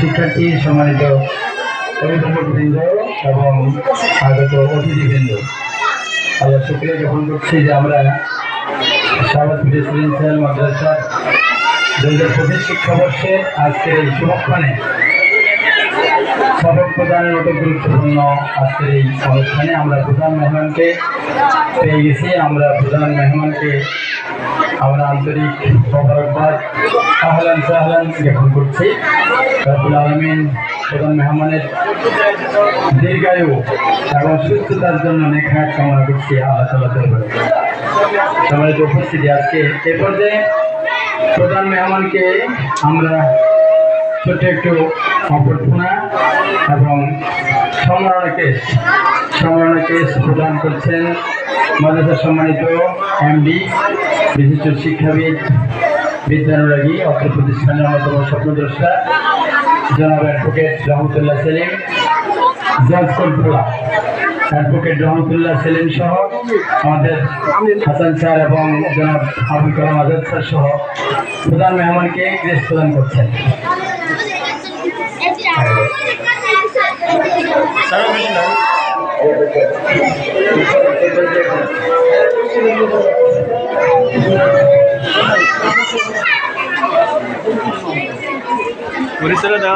শিক্ষার্থী, সম্মানিত অভিভাবকবৃন্দ এবং আগত অতিথিবৃন্দ। আল্লাহ শুক্রিয়া জ্ঞাপন করছি যে আমরা সাবাদ রেসিডেন্সিয়াল মাদ্রাসা দু হাজার পঁচিশ শিক্ষাবর্ষে আজকের এই শুভক্ষণে সবক প্রদানের মতো গুরুত্বপূর্ণ আজকের এই অনুষ্ঠানে আমরা প্রধান মেহমানকে পেয়ে গেছি। আমরা প্রধান মেহমানকে আমরা আন্তরিক মোবারকবাদ আহলান সাহলান জ্ঞাপন করছি। রাবুল আলমিন প্রধান মেহমানের দীর্ঘায়ু এবং সুস্থতার জন্য নেখাত কামনা করছি আল্লাহ তালা দরবারে। সম্মানিত উপস্থিতি আজকে এ পর্যায়ে প্রধান মেহমানকে আমরা ছোট্ট একটু অভ্যর্থনা এবং সম্মাননা কেস সম্মাননা কেস প্রদান করছেন মাদ্রাসা সম্মানিত এমডি বিশিষ্ট শিক্ষাবিদ, বিদ্যানুরাগী, অর্থ প্রতিষ্ঠানের অন্যতম স্বপ্নদ্রষ্টা জনাব অ্যাডভোকেট রহমতুল্লাহ সেলিম, জজ কোটভোলা অ্যাডভোকেট রহমতুল্লাহ সেলিম সহ আমাদের হাসান স্যার এবং জনাব আবুল কালাম আজাদ স্যার সহ প্রধান মেহমানকে গ্রেস প্রদান করছেন। Por isso ela dá